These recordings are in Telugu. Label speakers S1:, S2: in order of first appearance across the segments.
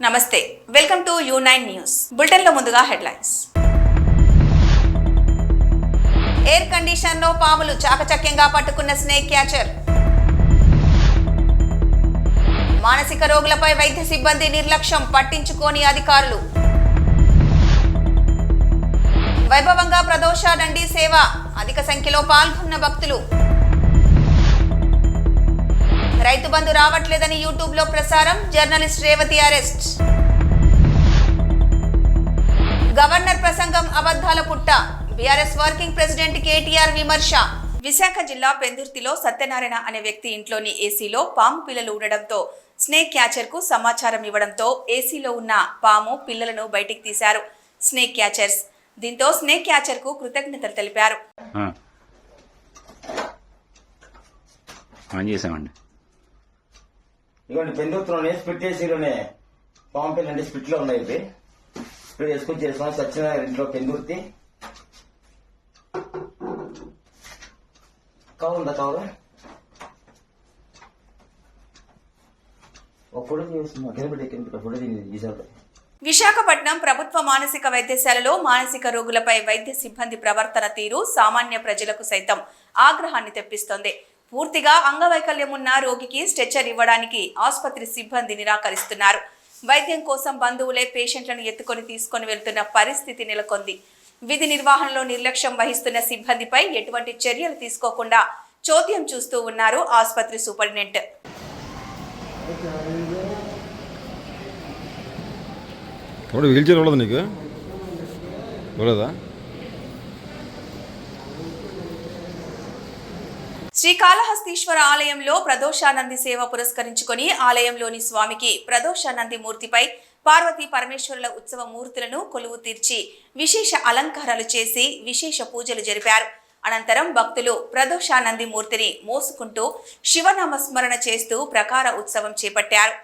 S1: నమస్తే welcome to U nine news బులెటిన్లో ముందుగా హెడ్లైన్స్. ఎయిర్ కండిషన్లో పాములు చాకచక్యంగా పట్టుకున్న స్నేక్ క్యాచర్. మానసిక రోగులపై వైద్య సిబ్బంది నిర్లక్ష్యం పట్టించుకోని అధికారులు. వైభవంగా ప్రదోష దండి సేవ అధిక సంఖ్యలో పాల్గొన్న భక్తులు. రైతు బంధు రావట్లేదని యూట్యూబ్లో ప్రసారం జర్నలిస్ట్ రేవతి అరెస్ట్. గవర్నర్ ప్రసంగం అబద్ధాల పుట్ట. బీఆర్ఎస్ వర్కింగ్ ప్రెసిడెంట్ కేటీఆర్ విమర్శ. విశాఖ జిల్లా పెందుర్తిలో సత్యనారాయణ అనే వ్యక్తి ఇంట్లోని ఏసీలో పాము పిల్లలు ఉండడంతో స్నేక్ క్యాచర్కు సమాచారం ఇవ్వడంతో ఏసీలో ఉన్న పాము పిల్లలను బయటికి తీశారు. Snake catchers. దీంతో స్నేక్ క్యాచర్కు కృతజ్ఞతలు తెలిపారు.
S2: చేసామండి
S3: ఇవ్వండి పెందుతులోనే స్ప్లిట్ ఏసీలోనే పాంపిల్ అంటే స్ప్లిట్లో ఉన్నాయి ఇవి. ఇప్పుడు వేసుకొని చేస్తాం సత్యనారాయణ ఇంట్లో పెందుర్తి కావాలందా కావాలా ఒక ఫోటో కింద పెట్టి ఫోటో తీసాడు
S1: విశాఖపట్నం ప్రభుత్వ మానసిక వైద్యశాలలో మానసిక రోగులపై వైద్య సిబ్బంది ప్రవర్తన తీరు సామాన్య ప్రజలకు సైతం ఆగ్రహాన్ని తెప్పిస్తోంది. పూర్తిగా అంగవైకల్యం ఉన్న రోగికి స్ట్రెచ్చర్ ఇవ్వడానికి ఆసుపత్రి సిబ్బంది నిరాకరిస్తున్నారు. వైద్యం కోసం బంధువులే పేషెంట్లను ఎత్తుకొని తీసుకొని వెళ్తున్న పరిస్థితి నెలకొంది. విధి నిర్వహణలో నిర్లక్ష్యం వహిస్తున్న సిబ్బందిపై ఎటువంటి చర్యలు తీసుకోకుండా చోద్యం చూస్తూ ఉన్నారు ఆసుపత్రి సూపరింటెండెంట్.
S4: ఇప్పుడు వీల్ చైర్ నీకు?
S1: శ్రీకాళహస్తీశ్వర ఆలయంలో ప్రదోషానంది సేవ పురస్కరించుకొని ఆలయంలోని స్వామికి ప్రదోషానంది మూర్తిపై పార్వతీ పరమేశ్వరుల ఉత్సవ మూర్తులను కొలువు తీర్చి విశేష అలంకారాలు చేసి విశేష పూజలు జరిపారు. అనంతరం భక్తులు ప్రదోషానంది మూర్తిని మోసుకుంటూ శివనామస్మరణ చేస్తూ ప్రకార ఉత్సవం చేపట్టారు.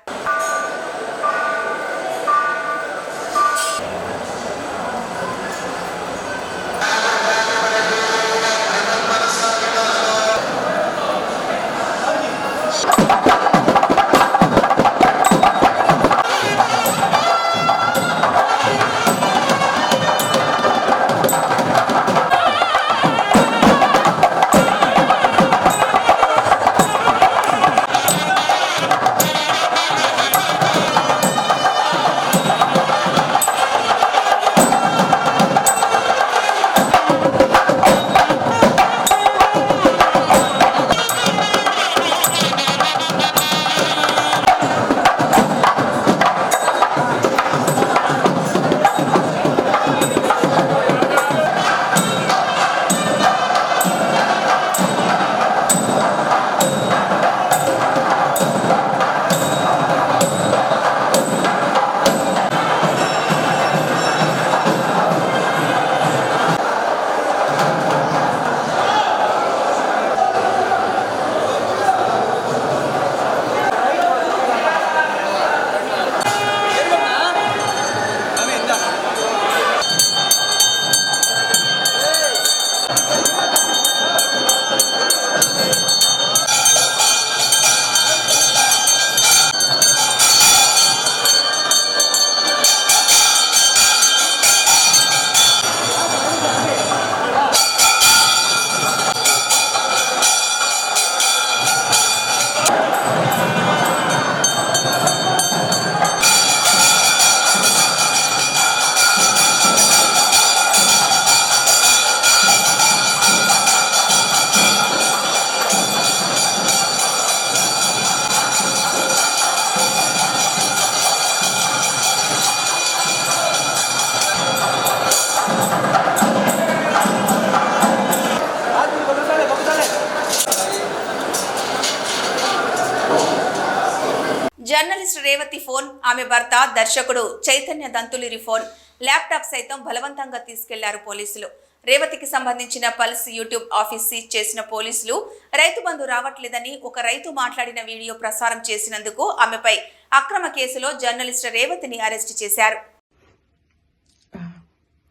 S1: దర్శకుడు చైతన్య దంతులిరి ఫోన్ ల్యాప్టాప్ సైతం బలవంతంగా తీసుకెళ్ళారు పోలీసులు. రేవతికి సంబంధించిన పల్స్ యూట్యూబ్ ఆఫీస్ సీజ్ చేసిన పోలీసులు రైతు బంధు రావట్లేదని ఒక రైతు మాట్లాడిన వీడియో ప్రసారం చేసినందుకు ఆమెపై అక్రమ కేసులో జర్నలిస్ట్ రేవతిని అరెస్ట్ చేశారు.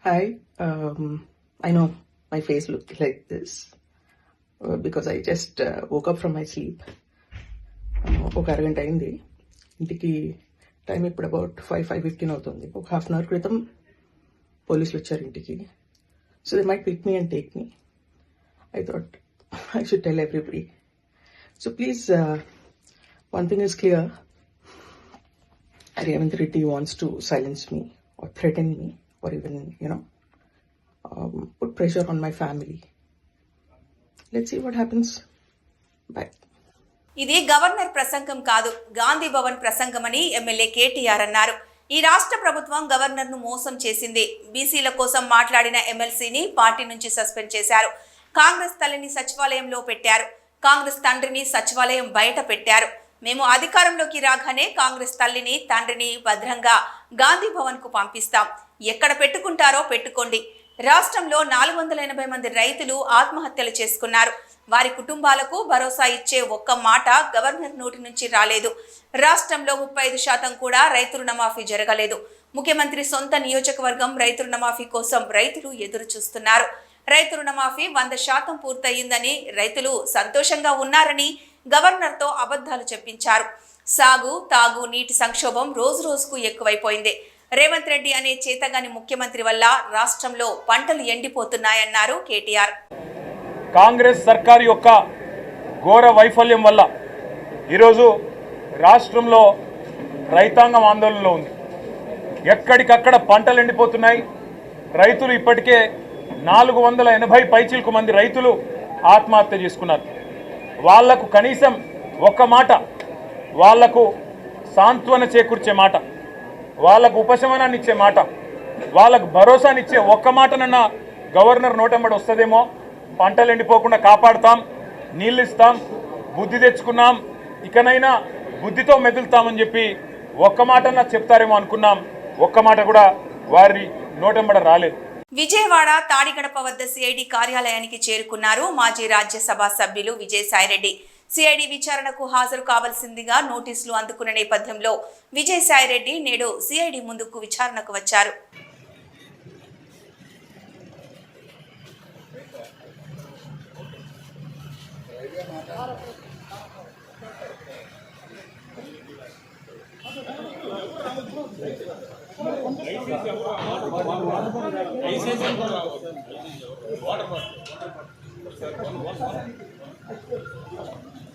S5: Hi I know my face look like this because I just I from uh, sleep ఒక అరగంట అయింది. ఇంటికి టైం ఇప్పుడు అబౌట్ ఫైవ్ ఫైవ్ ఫిఫ్టీన్ అవుతుంది ఒక హాఫ్ అన్ అవర్ క్రితం పోలీసులు వచ్చారు ఇంటికి so they might pick me and take me I thought I should tell everybody so please one thing is clear Revant Reddy wants to silence me or threaten me or even, you know, um, put pressure on my family. Let's see what happens. Bye.
S1: ఇది గవర్నర్ ప్రసంగం కాదు గాంధీ భవన్ ప్రసంగమని ఎమ్మెల్యే కేటీఆర్ అన్నారు. ఈ రాష్ట్ర ప్రభుత్వం గవర్నర్ను మోసం చేసింది. బీసీల కోసం మాట్లాడిన ఎమ్మెల్సీని పార్టీ నుంచి సస్పెండ్ చేశారు. కాంగ్రెస్ తల్లిని సచివాలయంలో పెట్టారు. కాంగ్రెస్ తండ్రిని సచివాలయం బయట పెట్టారు. మేము అధికారంలోకి రాగానే కాంగ్రెస్ తల్లిని తండ్రిని భద్రంగా గాంధీ భవన్కు పంపిస్తాం. ఎక్కడ పెట్టుకుంటారో పెట్టుకోండి. రాష్ట్రంలో నాలుగు వందల ఎనభై మంది రైతులు ఆత్మహత్యలు చేసుకున్నారు. వారి కుటుంబాలకు భరోసా ఇచ్చే ఒక్క మాట గవర్నర్ నోటి నుంచి రాలేదు. రాష్ట్రంలో ముప్పై ఐదు శాతం కూడా రైతు రుణమాఫీ జరగలేదు. ముఖ్యమంత్రి సొంత నియోజకవర్గం రైతు రుణమాఫీ కోసం రైతులు ఎదురు చూస్తున్నారు. రైతు రుణమాఫీ వంద శాతం పూర్తయిందని రైతులు సంతోషంగా ఉన్నారని గవర్నర్తో అబద్ధాలు చెప్పించారు. సాగు తాగు నీటి సంక్షోభం రోజు రోజుకు ఎక్కువైపోయింది. రేవంత్ రెడ్డి అనే చేతగాని ముఖ్యమంత్రి వల్ల రాష్ట్రంలో పంటలు ఎండిపోతున్నాయన్నారు కేటీఆర్.
S6: కాంగ్రెస్ సర్కారు యొక్క ఘోర వైఫల్యం వల్ల ఈరోజు రాష్ట్రంలో రైతాంగం ఆందోళనలో ఉంది. ఎక్కడికక్కడ పంటలు ఎండిపోతున్నాయి. రైతులు ఇప్పటికే నాలుగు వందల ఎనభై పైచిలకు మంది రైతులు ఆత్మహత్య చేసుకున్నారు. వాళ్ళకు కనీసం ఒక్క మాట వాళ్ళకు సాంత్వన చేకూర్చే మాట వాళ్ళకు ఉపశమనాన్ని ఇచ్చే మాట వాళ్ళకు భరోసానిచ్చే ఒక్క మాటనన్నా గవర్నర్ నోటెంబడి వస్తుందేమో. పంటలు ఎండిపోకుండా కాపాడుతాం నీళ్ళు ఇస్తాం బుద్ధి తెచ్చుకున్నాం ఇకనైనా బుద్ధితో మెదులుతామని చెప్పి ఒక్క మాటన్నా చెప్తారేమో అనుకున్నాం. ఒక్క మాట కూడా వారి నోటెంబడ రాలేదు.
S1: విజయవాడ తాడిగడప వద్ద సిఐడి కార్యాలయానికి చేరుకున్నారు మాజీ రాజ్యసభ సభ్యులు విజయసాయిరెడ్డి. సిఐడి విచారణకు హాజరు కావాల్సిందిగా నోటీసులు అందుకున్న నేపథ్యంలో విజయసాయిరెడ్డి నేడు సిఐడి ముందుకు విచారణకు వచ్చారు.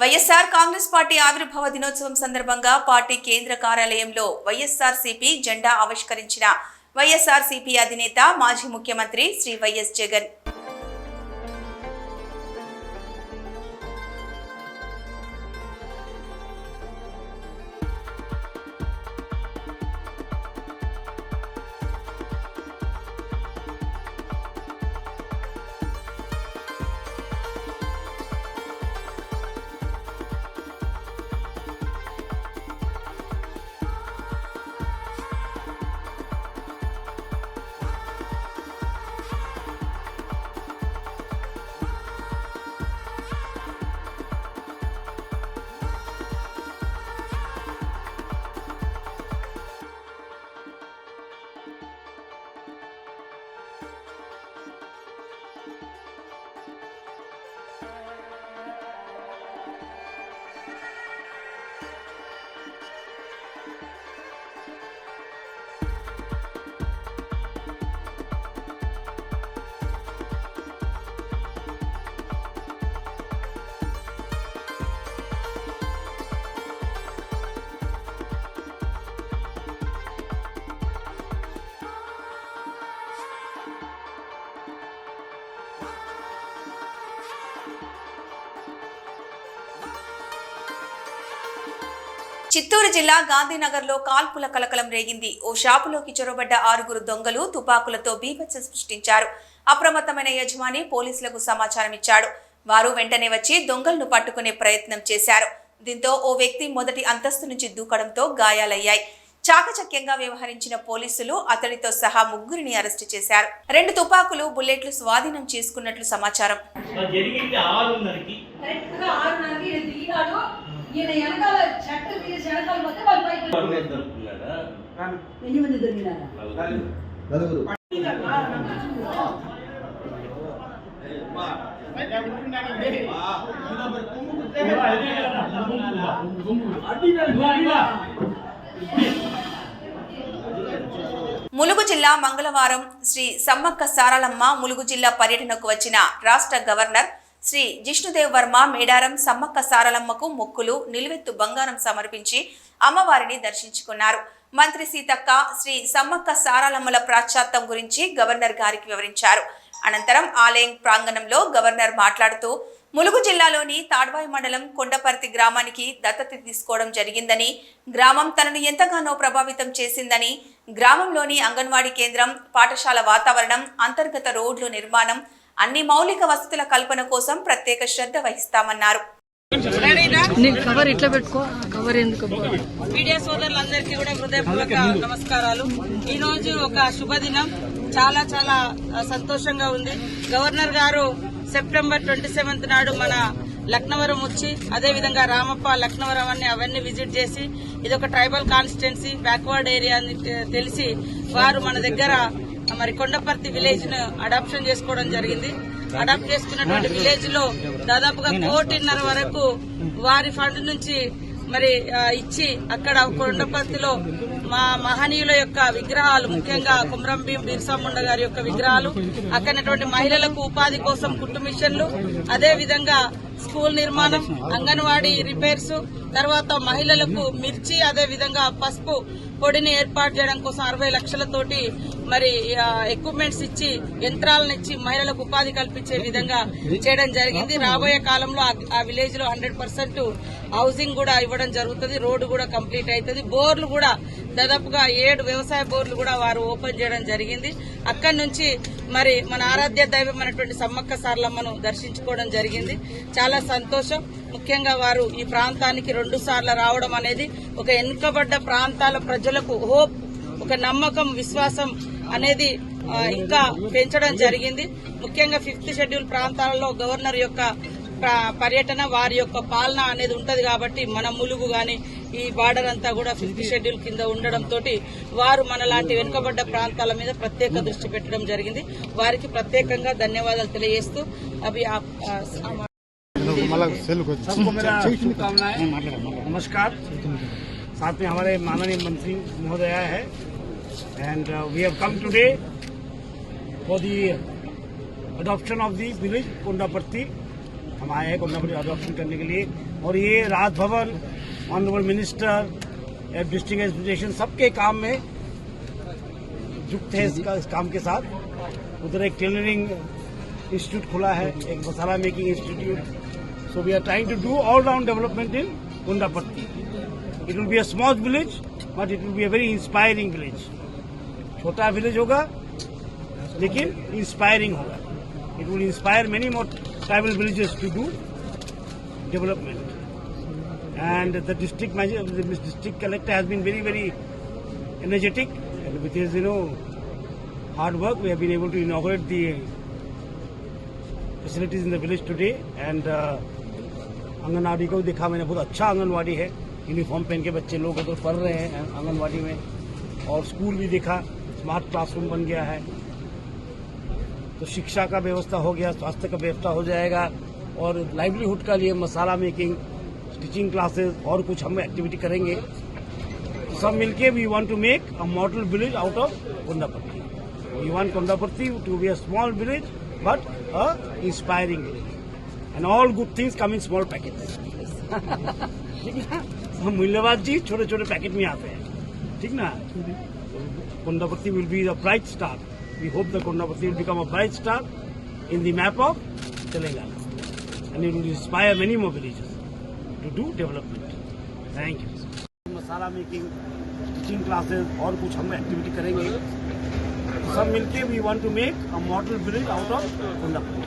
S1: వైఎస్ఆర్ కాంగ్రెస్ పార్టీ ఆవిర్భావ దినోత్సవం సందర్భంగా పార్టీ కేంద్ర కార్యాలయంలో వైఎస్ఆర్ సిపి జెండా ఆవిష్కరించిన వైఎస్ఆర్ సిపి అధినేత మాజీ ముఖ్యమంత్రి శ్రీ వైఎస్ జగన్. చిత్తూరు జిల్లా గాంధీనగర్లో కాల్పుల కలకలం రేగింది. ఓ షాపులోకి చొరబడ్డ ఆరుగురు దొంగలు తుపాకులతో బీభత్సం సృష్టించారు. అప్రమత్తమైన యజమాని పోలీసులకు సమాచారం ఇచ్చాడు. వారు వెంటనే వచ్చి దొంగలను పట్టుకునే ప్రయత్నం చేశారు. దీంతో ఓ వ్యక్తి మొదటి అంతస్తు నుంచి దూకడంతో గాయాలయ్యాయి. చాకచక్యంగా వ్యవహరించిన పోలీసులు అతడితో సహా ముగ్గురిని అరెస్టు చేశారు. రెండు తుపాకులు బుల్లెట్లు స్వాధీనం చేసుకున్నట్లు సమాచారం.
S7: జరిగింది ఆరున్నరకి
S8: కరెక్ట్గా ఆరున్నరకి ఈయన దిగినాడు ఈయన వెనకాల షట్టర్ తీసి వెనకాల పోతే వాళ్ళు బయట
S7: దొరుకుతున్నాడా
S8: ఎన్ని మంది దొరికినారా
S1: ములుగు జిల్లా మంగళవారం శ్రీ సమ్మక్క సారలమ్మ ములుగు జిల్లా పర్యటనకు వచ్చిన రాష్ట్ర గవర్నర్ శ్రీ జిష్ణుదేవ్ వర్మ మేడారం సమ్మక్క సారలమ్మకు మొక్కులు నిలువెత్తు బంగారం సమర్పించి అమ్మవారిని దర్శించుకున్నారు. మంత్రి సీతక్క శ్రీ సమ్మక్క సారలమ్మల ప్రాచ్యాత్తం గురించి గవర్నర్ గారికి వివరించారు. అనంతరం ఆలయం ప్రాంగణంలో గవర్నర్ మాట్లాడుతూ ములుగు జిల్లాలోని తాడ్వాయి మండలం కొండపర్తి గ్రామానికి దత్తత తీసుకోవడం జరిగిందని గ్రామం తనను ఎంతగానో ప్రభావితం చేసిందని గ్రామంలోని అంగన్వాడీ కేంద్రం పాఠశాల వాతావరణం అంతర్గత రోడ్లు నిర్మాణం అన్ని మౌలిక వసతుల కల్పన కోసం ప్రత్యేక శ్రద్ధ వహిస్తామన్నారు.
S9: కవర్ ఇట్లా పెట్టుకో కవర్ ఎందుకు
S10: మీడియా సోదరులందరికీ కూడా హృదయపూర్వక నమస్కారాలు. ఈ రోజు ఒక శుభదినం. చాలా చాలా సంతోషంగా ఉంది. గవర్నర్ గారు సెప్టెంబర్ ట్వంటీ సెవెంత్ నాడు మన లక్నవరం వచ్చి అదే విధంగా రామప్ప లక్నవరం అన్ని అవన్నీ విజిట్ చేసి ఇది ఒక ట్రైబల్ కాన్స్టిట్యున్సీ బ్యాక్వర్డ్ ఏరియా అని తెలిసి వారు మన దగ్గర మరి కొండపర్తి విలేజ్ను అడాప్షన్ చేసుకోవడం జరిగింది. అడాప్ట్ చేసుకున్నటువంటి విలేజ్లో దాదాపుగా కోటిన్నర వరకు వారి ఫండ్ నుంచి మరి ఇచ్చి అక్కడ కొండపర్తిలో మా మహనీయుల యొక్క విగ్రహాలు ముఖ్యంగా కుమ్రం భీం బిర్సా ముండ గారి యొక్క విగ్రహాలు అక్కడటువంటి మహిళలకు ఉపాధి కోసం కుట్టు మిషన్లు అదే విధంగా స్కూల్ నిర్మాణం అంగన్వాడీ రిపేర్స్ తర్వాత మహిళలకు మిర్చి అదే విధంగా పసుపు పొడిని ఏర్పాటు చేయడం కోసం అరవై లక్షలతోటి మరి ఎక్విప్మెంట్స్ ఇచ్చి యంత్రాలను ఇచ్చి మహిళలకు ఉపాధి కల్పించే విధంగా చేయడం జరిగింది. రాబోయే కాలంలో ఆ- విలేజ్లో హండ్రెడ్ పర్సెంట్ హౌసింగ్ కూడా ఇవ్వడం జరుగుతుంది. రోడ్డు కూడా కంప్లీట్ అవుతుంది. బోర్లు కూడా దాదాపుగా ఏడు వ్యవసాయ బోర్లు కూడా వారు ఓపెన్ చేయడం జరిగింది. అక్కడి నుంచి మరి మన ఆరాధ్య దైవం అనేటువంటి సమ్మక్క సార్లమ్మను దర్శించుకోవడం జరిగింది. చాలా సంతోషం. ముఖ్యంగా వారు ఈ ప్రాంతానికి రెండు సార్లు రావడం అనేది ఒక వెనుకబడ్డ ప్రాంతాల ప్రజలకు హోప్ ఒక నమ్మకం విశ్వాసం అనేది ఆ, ఇంకా పెంచడం జరిగింది ముఖ్యంగా ఫిఫ్త్ షెడ్యూల్ ప్రాంతాలలో గవర్నర్ యొక్క ప్ర- పర్యటన వారి యొక్క పాలన అనేది ఉంటది కాబట్టి మన ములుగు గాని ఈ బార్డర్ అంతా కూడా ఫిఫ్త్ షెడ్యూల్ కింద ఉండడంతో వారు మన లాంటి వెనుకబడ్డ ప్రాంతాల మీద ప్రత్యేక దృష్టి పెట్టడం జరిగింది వారికి ప్రత్యేకంగా ధన్యవాదాలు తెలియజేస్తూ అవి ఆ- ఆ- ఆ-
S7: सबको मेरा शुभकामनाएं नमस्कार साथ में हमारे माननीय मंत्री महोदया है And uh, we have come today for the adoption of the village Kondapatti. हम आए हैं कोंडापट्टी अडॉप्शन करने के लिए और ये Raj Bhavan honourable minister district administration सबके काम में युक्त है इसका इस काम के साथ उधर एक टेलरिंग इंस्टीट्यूट खुला है एक masala making institute so we are trying to do all round development in Kundapatti. It will be a small village, but it will be a very inspiring village. छोटा विलेज होगा, लेकिन इंस्पायरिंग होगा। It will inspire many more tribal villages to do development and the district district collector has been very very energetic which is you know hard work we have been able to inaugurate the facilities in the village today and anganwadi को देखा मैंने, बहुत अच्छा आंगनबाड़ी है। यूनिफॉर्म पहन के बच्चे लोग उधर पढ़ रहे हैं आंगनबाड़ी में। और स्कूल भी देखा। स्मार्ट क्लासरूम बन गया है। तो शिक्षा का व्यवस्था हो गया, स्वास्थ्य का व्यवस्था हो जाएगा और लाइवलीहुड का लिए मसाला मेकिंग टीचिंग क्लासेस और कुछ हम एक्टिविटी करेंगे। सब मिलके we want to make a model village out of Kundapatti we want Kundapatti to be a small village but a inspiring village and all good things come in small packets ठीक है? मूल्यवाद जी छोटे छोटे पैकेट में आते हैं। ठीक ना? Kondapati will be the bright star. We hope that Kondapati will become a bright star in the map of Telangana. And it will inspire many more villages to do development. Thank you. Masala making teaching classes और कुछ हम एक्टिविटी करेंगे सब मिलके we want to make a model village out of Kundapur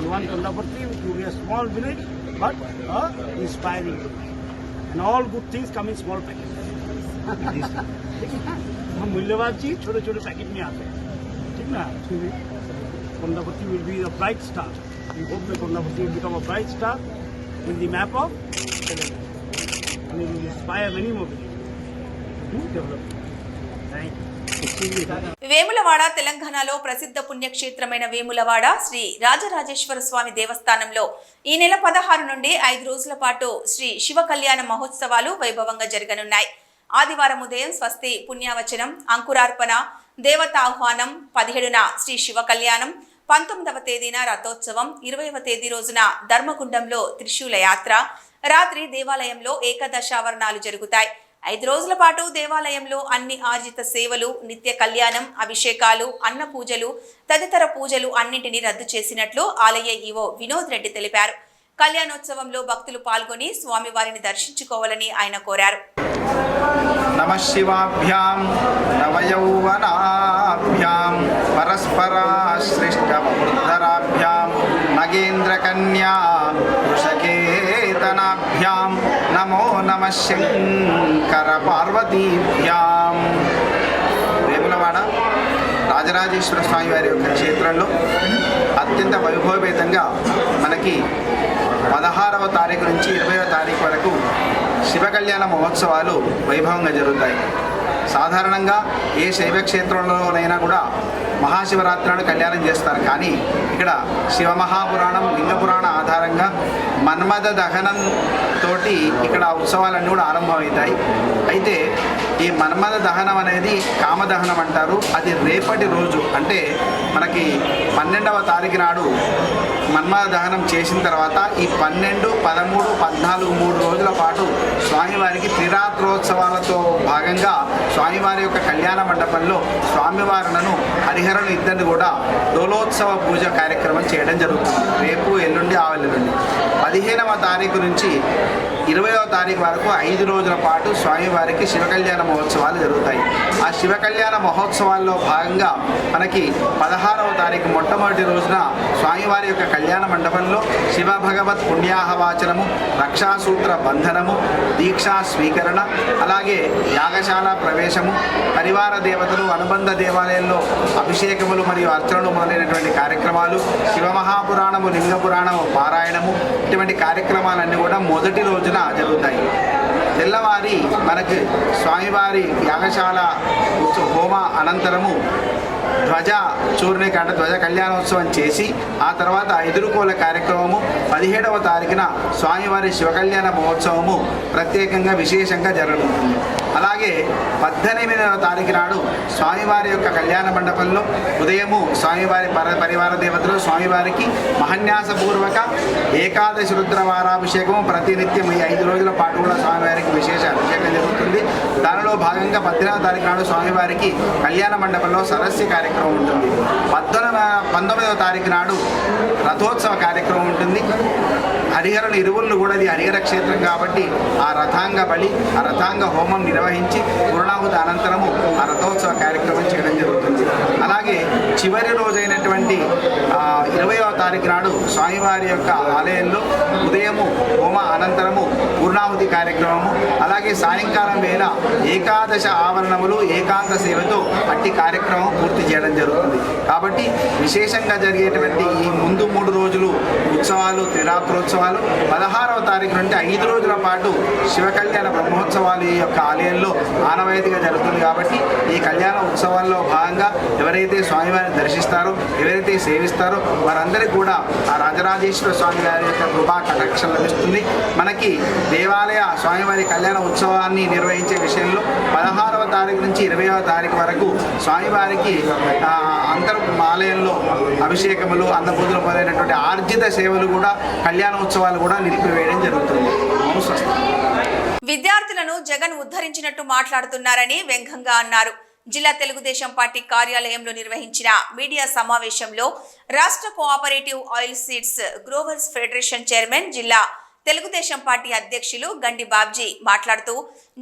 S7: we want Kundapur to be a small village but a inspiring and all good things come in small packet हम मूल्यवान चीज छोटे छोटे पैकेट में आते हैं ठीक ना Kondapati will be a bright star. We hope that Kondapati will become a bright star in the map of Telangana. And it will inspire many more villages to develop. Thank you.
S1: Vemulawada తెలంగాణలో ప్రసిద్ధ పుణ్యక్షేత్రమైన వేములవాడ శ్రీ రాజరాజేశ్వర స్వామి దేవస్థానంలో ఈ నెల పదహారు నుండి ఐదు రోజుల పాటు శ్రీ శివ కళ్యాణ మహోత్సవాలు వైభవంగా జరగనున్నాయి ఆదివారం ఉదయం స్వస్తి పుణ్యావచనం అంకురార్పణ దేవతాహ్వానం పదిహేడున శ్రీ శివ కళ్యాణం పంతొమ్మిదవ తేదీన రథోత్సవం ఇరవైవ తేదీ రోజున ధర్మగుండంలో త్రిశూల యాత్ర రాత్రి దేవాలయంలో ఏకదశావరణాలు జరుగుతాయి. ఐదు రోజుల పాటు దేవాలయంలో అన్ని ఆర్జిత సేవలు నిత్య కళ్యాణం అభిషేకాలు అన్న పూజలు తదితర పూజలు అన్నింటినీ రద్దు చేసినట్లు ఆలయ ఈవో వినోద్ రెడ్డి తెలిపారు. కళ్యాణోత్సవంలో భక్తులు పాల్గొని స్వామివారిని దర్శించుకోవాలని ఆయన కోరారు.
S11: నమ శివాభ్యాం నవయౌవనాభ్యాం పరస్పరాశ్లిష్టవృద్ధరాభ్యాం నగేంద్రకన్యా వృషకేతనాభ్యాం నమో నమ శంకర పార్వతీభ్యాం రాజరాజేశ్వర స్వామి వారి యొక్క క్షేత్రంలో అత్యంత వైభవపేతంగా మనకి పదహారవ తారీఖు నుంచి ఇరవైవ తారీఖు వరకు శివ కళ్యాణ మహోత్సవాలు వైభవంగా జరుగుతాయి. సాధారణంగా ఏ శైవ క్షేత్రంలోనైనా కూడా మహాశివరాత్రులను కళ్యాణం చేస్తారు. కానీ ఇక్కడ శివ మహాపురాణం లింగపురాణ ఆధారంగా మన్మథ దహనం తోటి ఇక్కడ ఉత్సవాలన్నీ కూడా ఆరంభమవుతాయి. అయితే ఈ మన్మథ దహనం అనేది కామదహనం అంటారు. అది రేపటి రోజు. అంటే మనకి పన్నెండవ తారీఖు నాడు మన్మథ దహనం చేసిన తర్వాత ఈ పన్నెండు పదమూడు పద్నాలుగు మూడు రోజుల పాటు స్వామివారికి త్రిరాత్రోత్సవాలతో భాగంగా స్వామివారి యొక్క కళ్యాణ మండపంలో స్వామివారులను హరిహరులు ఇద్దరిని కూడా దోలోత్సవ పూజ కార్యక్రమం చేయడం జరుగుతుంది. రేపు ఎల్లుండి ఆవెల్లుండి. పదిహేనవ తారీఖు నుంచి ఇరవయో తారీఖు వరకు ఐదు రోజుల పాటు స్వామివారికి శివ కళ్యాణ మహోత్సవాలు జరుగుతాయి. ఆ శివ కళ్యాణ మహోత్సవాల్లో భాగంగా మనకి పదహారవ తారీఖు మొట్టమొదటి రోజున స్వామివారి యొక్క కళ్యాణ మండపంలో శివ భగవత్ పుణ్యాహవాచనము రక్షాసూత్ర బంధనము దీక్షా స్వీకరణ అలాగే యాగశాల ప్రవేశము పరివార దేవతలు అనుబంధ దేవాలయంలో అభిషేకములు మరియు అర్చనలు మొదలైనటువంటి కార్యక్రమాలు శివ మహాపురాణము లింగ పురాణము పారాయణము ఇటువంటి కార్యక్రమాలన్నీ కూడా మొదటి రోజున జరుగుతాయి. తెల్లవారి మనకి స్వామివారి యాగశాల హోమ అనంతరము ధ్వజ చూర్ణిక అంటే ధ్వజ కళ్యాణోత్సవం చేసి ఆ తర్వాత ఎదుర్కోల కార్యక్రమము పదిహేడవ తారీఖున స్వామివారి శివ కళ్యాణ మహోత్సవము ప్రత్యేకంగా విశేషంగా జరుగుతుంది అలాగే పద్దెనిమిదవ తారీఖు నాడు స్వామివారి యొక్క కళ్యాణ మండపంలో ఉదయము స్వామివారి పర పరివార దేవతలు స్వామివారికి మహన్యాసపూర్వక ఏకాదశి రుద్రవారాభిషేకం ప్రతినిత్యం ఈ ఐదు రోజుల పాటు కూడా స్వామివారికి విశేష అభిషేకం జరుగుతుంది. దానిలో భాగంగా పద్దెనిమిదవ తారీఖు నాడు స్వామివారికి కళ్యాణ మండపంలో సరస్సు కార్యక్రమం ఉంటుంది. పద్దెనిమిది పంతొమ్మిదవ తారీఖు నాడు రథోత్సవ కార్యక్రమం ఉంటుంది. హరిహరుల ఇరువులను కూడా ఇది హరిహర క్షేత్రం కాబట్టి ఆ రథాంగ బలి ఆ రథాంగ హోమం నిర్వహించి పూర్ణాహుత అనంతరము ఆ రథోత్సవ కార్యక్రమం చేయడం చివరి రోజైనటువంటి ఇరవయవ తారీఖు నాడు స్వామివారి యొక్క ఆలయంలో ఉదయము హోమ అనంతరము పూర్ణాహుతి కార్యక్రమము అలాగే సాయంకాలం వేళ ఏకాదశ ఆవరణములు ఏకాంత సేవతో అట్టి కార్యక్రమం పూర్తి చేయడం జరుగుతుంది. కాబట్టి విశేషంగా జరిగేటువంటి ఈ ముందు మూడు రోజులు ఉత్సవాలు త్రిరాత్రోత్సవాలు పదహారవ తారీఖు నుండి ఐదు రోజుల పాటు శివ కళ్యాణ బ్రహ్మోత్సవాలు ఈ యొక్క ఆలయంలో ఆనవాయితీగా జరుగుతుంది కాబట్టి ఈ కళ్యాణ ఉత్సవాల్లో భాగంగా ఎవరైతే స్వామివారి దర్శిస్తారు ఎవరైతే సేవిస్తారో వారందరికీ కూడా ఆ రాజరాజేశ్వర స్వామి వారి యొక్క కృపా కటాక్షం లభిస్తుంది. మనకి దేవాలయ స్వామివారి కళ్యాణ ఉత్సవాన్ని నిర్వహించే విషయంలో పదహారవ తారీఖు నుంచి ఇరవైవ తారీఖు వరకు స్వామివారికి అంతర్ ఆలయంలో అభిషేకములు అన్నపూజలు మొదలైనటువంటి ఆర్జిత సేవలు కూడా కళ్యాణ ఉత్సవాలు కూడా నిలిపివేయడం జరుగుతుంది.
S1: విద్యార్థులను జగన్ ఉద్ధరించినట్టు మాట్లాడుతున్నారని వ్యంగ్యంగా అన్నారు. జిల్లా తెలుగుదేశం పార్టీ కార్యాలయంలో నిర్వహించిన మీడియా సమావేశంలో రాష్ట్ర cooperative oil seeds growers federation chairman జిల్లా తెలుగుదేశం పార్టీ అధ్యక్షులు గండి బాబ్జీ మాట్లాడుతూ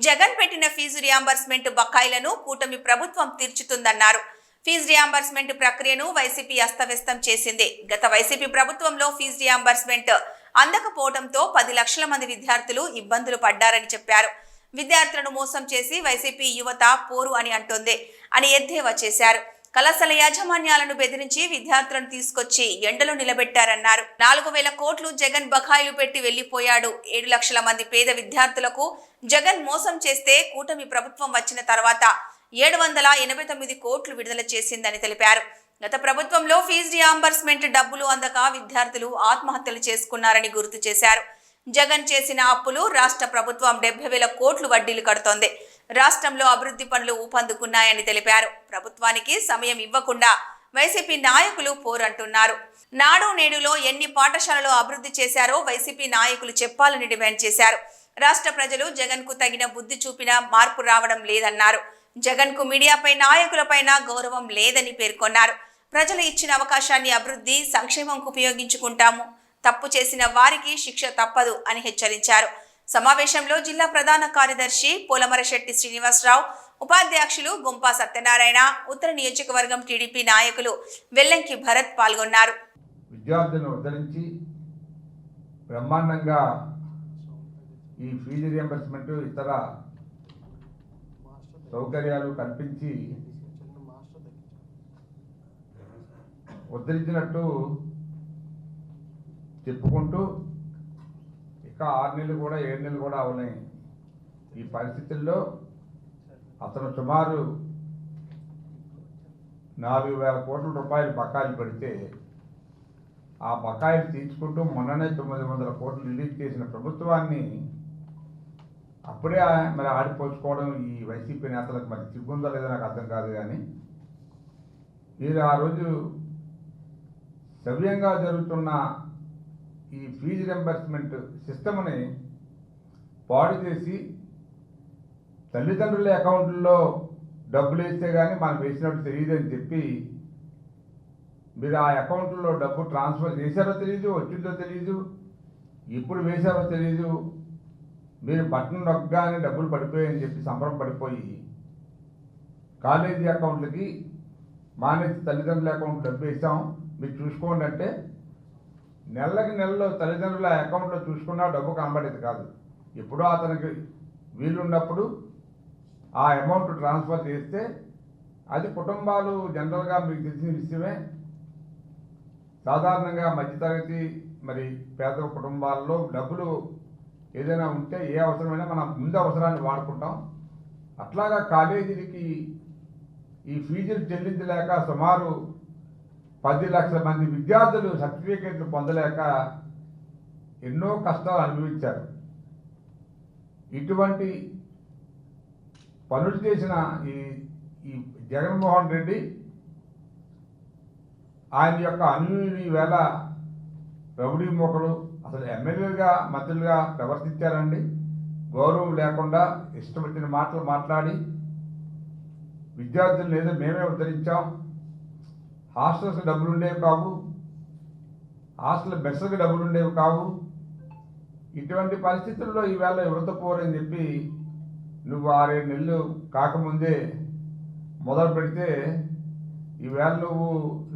S1: జగన్ పెట్టిన ఫీజు రియాంబర్స్మెంట్ బకాయిలను కూటమి ప్రభుత్వం తీర్చుతుందన్నారు. ఫీజు రియాంబర్స్మెంట్ ప్రక్రియను వైసీపీ అస్తవ్యస్తం చేసింది. గత వైసీపీ ప్రభుత్వంలో ఫీజు రియాంబర్స్మెంట్ అందకపోవడంతో పది లక్షల మంది విద్యార్థులు ఇబ్బందులు పడ్డారని చెప్పారు. విద్యార్థులను మోసం చేసి వైసీపీ యువత పోరు అని అంటోంది అని ఎద్దేవా చేశారు. కళాశాల యాజమాన్యాలను బెదిరించి విద్యార్థులను తీసుకొచ్చి ఎండలో నిలబెట్టారన్నారు. నాలుగు వేల కోట్లు జగన్ బకాయిలు పెట్టి వెళ్ళిపోయాడు ఏడు లక్షల మంది పేద విద్యార్థులకు జగన్ మోసం చేస్తే కూటమి ప్రభుత్వం వచ్చిన తర్వాత ఏడు వందల ఎనభై తొమ్మిది కోట్లు విడుదల చేసిందని తెలిపారు. గత ప్రభుత్వంలో ఫీజు రియాంబర్స్మెంట్ డబ్బులు అందక విద్యార్థులు ఆత్మహత్యలు చేసుకున్నారని గుర్తు చేశారు. జగన్ చేసిన అప్పులు రాష్ట్ర ప్రభుత్వం డెబ్బై వేల కోట్లు వడ్డీలు కడుతోంది. రాష్ట్రంలో అభివృద్ధి పనులు ఊపందుకున్నాయని తెలిపారు. ప్రభుత్వానికి సమయం ఇవ్వకుండా వైసీపీ నాయకులు పోరంటున్నారు. నాడు నేడులో ఎన్ని పాఠశాలలు అభివృద్ధి చేశారో వైసీపీ నాయకులు చెప్పాలని డిమాండ్ చేశారు. రాష్ట్ర ప్రజలు జగన్కు తగిన బుద్ధి చూపిన మార్పు రావడం లేదన్నారు. జగన్కు మీడియాపై నాయకులపైన గౌరవం లేదని పేర్కొన్నారు. ప్రజలు ఇచ్చిన అవకాశాన్ని అభివృద్ధి సంక్షేమంకు ఉపయోగించుకుంటాము. తప్పు చేసిన వారికి శిక్ష తప్పదు అని హెచ్చరించారు. సమావేశంలో జిల్లా ప్రధాన కార్యదర్శి పోలమరశెట్టి శ్రీనివాసరావు ఉపాధ్యక్షులు గుంపా సత్యనారాయణ ఉత్తర నియోజకవర్గం టీడీపీ నాయకులు వెల్లంకి భరత్ పాల్గొన్నారు.
S12: విద్యార్థులను ఉద్ధరించి బ్రహ్మాండంగా ఈ ఫీజు రియంబర్స్మెంట్ ఇతర సౌకర్యాలు కల్పించి ఉద్ధరించినట్టు చెప్పుకుంటూ ఇక ఆరు నెలలు కూడా ఏడు నెలలు కూడా అవునాయి. ఈ పరిస్థితుల్లో అతను సుమారు నాలుగు వేల కోట్ల రూపాయలు బకాయిలు పెడితే ఆ బకాయిలు తీర్చుకుంటూ మొన్ననే తొమ్మిది వందల కోట్లు రిలీజ్ చేసిన ప్రభుత్వాన్ని అప్పుడే మరి ఆడిపోచుకోవడం ఈ వైసీపీ నేతలకు మరి సిగ్గుందో లేదో నాకు అర్థం కాదు కానీ మీరు ఆ రోజు సవ్యంగా జరుగుతున్న ఈ ఫీజు రింబర్స్మెంట్ సిస్టమ్ని పాడు చేసి తల్లిదండ్రుల అకౌంట్లో డబ్బులు వేస్తే కానీ మనం వేసినట్టు తెలియదని చెప్పి మీరు ఆ అకౌంట్లో డబ్బు ట్రాన్స్ఫర్ చేశారో తెలియదు వచ్చిందో తెలియదు ఎప్పుడు వేశారో తెలియదు మీరు బట్టన్ నొక్కగానే డబ్బులు పడిపోయాయని చెప్పి సంబరం పడిపోయి కాలేజీ అకౌంట్లకి మానేసి తల్లిదండ్రుల అకౌంట్ డబ్బు వేసాం మీరు చూసుకోండి అంటే నెలకి నెలలో తల్లిదండ్రుల అకౌంట్లో చూసుకున్నా డబ్బు కనబడేది కాదు. ఎప్పుడో అతనికి వీలున్నప్పుడు ఆ అమౌంట్ ట్రాన్స్ఫర్ చేస్తే అది కుటుంబాలు జనరల్గా మీకు తెలిసిన విషయమే. సాధారణంగా మధ్యతరగతి మరి పేద కుటుంబాల్లో డబ్బులు ఏదైనా ఉంటే ఏ అవసరమైనా మనం ముందు అవసరాన్ని వాడుకుంటాం. అట్లాగా కాలేజీలకి ఈ ఫీజులు చెల్లించలేక సుమారు పది లక్షల మంది విద్యార్థులు సర్టిఫికేట్లు పొందలేక ఎన్నో కష్టాలు అనుభవించారు. ఇటువంటి పనులు చేసిన ఈ ఈ జగన్మోహన్ రెడ్డి ఆయన యొక్క అనుభవి వేళ రౌడీ మొక్కలు అసలు ఎమ్మెల్యేలుగా మంత్రులుగా ప్రవర్తించారండి. గౌరవం లేకుండా ఇష్టం వచ్చిన మాటలు మాట్లాడి విద్యార్థులు ఏదో మేమే ఉద్ధరించాం. హాస్టల్స్ డబ్బులు ఉండేవి కావు. హాస్టల్ మెస్సులకు డబ్బులు ఉండేవి కావు. ఇటువంటి పరిస్థితుల్లో ఈవేళ యువత పోరని చెప్పి నువ్వు ఆరేడు నెలలు కాకముందే మొదలు పెడితే ఈవేళ నువ్వు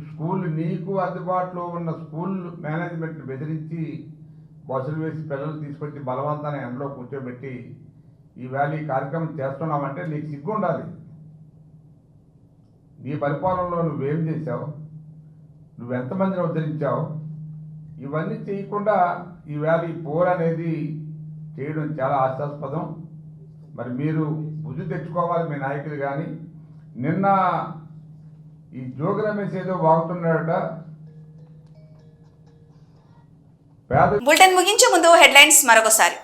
S12: స్కూల్ నీకు అందుబాటులో ఉన్న స్కూల్ మేనేజ్మెంట్ బెదిరించి బస్సులు వేసి పిల్లలు తీసుకొచ్చి బలవంతాన్ని ఎండలో కూర్చోబెట్టి ఈవేళ ఈ కార్యక్రమం చేస్తున్నామంటే నీకు సిగ్గు ఉండాలి నీ పరిపాలనలో నువ్వేం చేశావు? నువ్వెంతమందిని ఉద్ధరించావు? ఇవన్నీ చేయకుండా ఈవేళ ఈ పోర్ అనేది చేయడం చాలా ఆశాస్పదం. మరి మీరు బుద్ధి తెచ్చుకోవాలి మీ నాయకులు కానీ నిన్న ఈ జోగి రమేష్ ఏదో బాగుతున్నాడట
S1: బులెటిన్ ముగించే ముందు హెడ్లైన్స్ మరొకసారి.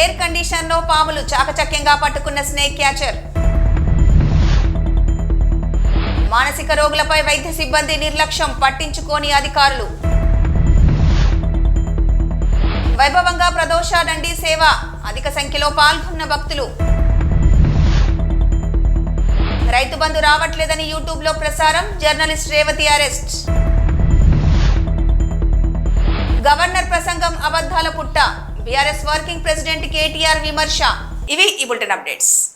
S1: ఎయిర్ కండిషన్లో పాములు చాకచక్యంగా పట్టుకున్న స్నేక్ క్యాచర్. మానసిక రోగులపై వైద్య సిబ్బంది నిర్లక్ష్యం పట్టించుకోని అధికారులు. వైభవంగా ప్రదోష దండి సేవ అధిక సంఖ్యలో పాల్గొన్న భక్తులు. రైతు బంధు రావట్లేదని యూట్యూబ్లో ప్రసారం జర్నలిస్ట్ రేవతి అరెస్ట్. గవర్నర్ ప్రసంగం అబద్ధాల పుట్ట బీఆర్ఎస్ వర్కింగ్ ప్రెసిడెంట్ కేటీఆర్ విమర్శ. ఇవి ఈ బులెటిన్ అప్డేట్స్.